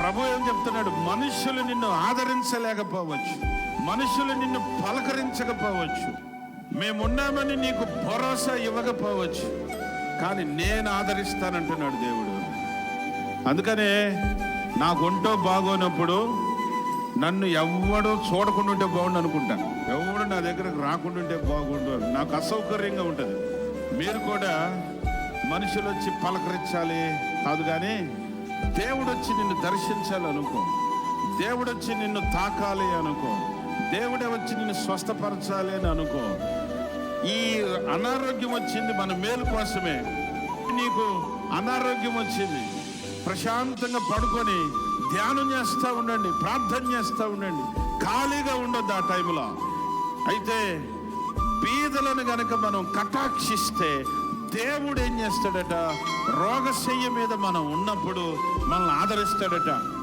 ప్రభు ఏం చెప్తున్నాడు? మనుషులు నిన్ను ఆదరించలేకపోవచ్చు. మనుషులు నిన్ను పలకరించకపోవచ్చు. మేమున్నామని నీకు భరోసా ఇవ్వకపోవచ్చు. కానీ నేను ఆదరిస్తానంటున్నాడు దేవుడు. అందుకనే నాకుంటో బాగోనప్పుడు నన్ను ఎవడో చూడకుండా ఉంటే బాగుండు అనుకుంటాను. ఎవడు నా దగ్గరకు రాకుండా ఉంటే బాగుండు నాకు అసౌకర్యంగా ఉంటుంది. మీరు కూడా మనుషులు వచ్చి పలకరించాలి. కాదు కానీ దేవుడు వచ్చి నిన్ను దర్శించాలి అనుకో దేవుడు వచ్చి నిన్ను తాకాలి అనుకో. దేవుడే వచ్చి నిన్ను స్వస్థపరచాలి అని అనుకో. ఈ అనారోగ్యం వచ్చింది మన మేలు కోసమే. నీకు అనారోగ్యం వచ్చింది. ప్రశాంతంగా పడుకొని ధ్యానం చేస్తూ ఉండండి ప్రార్థన చేస్తూ ఉండండి. ఖాళీగా ఉండొద్దు ఆ టైంలో. అయితే బీదలను గనక మనం కటాక్షిస్తే దేవుడు ఏం చేస్తాడట? రోగశయ్య మీద మనం ఉన్నప్పుడు మనల్ని ఆదరిస్తాడట.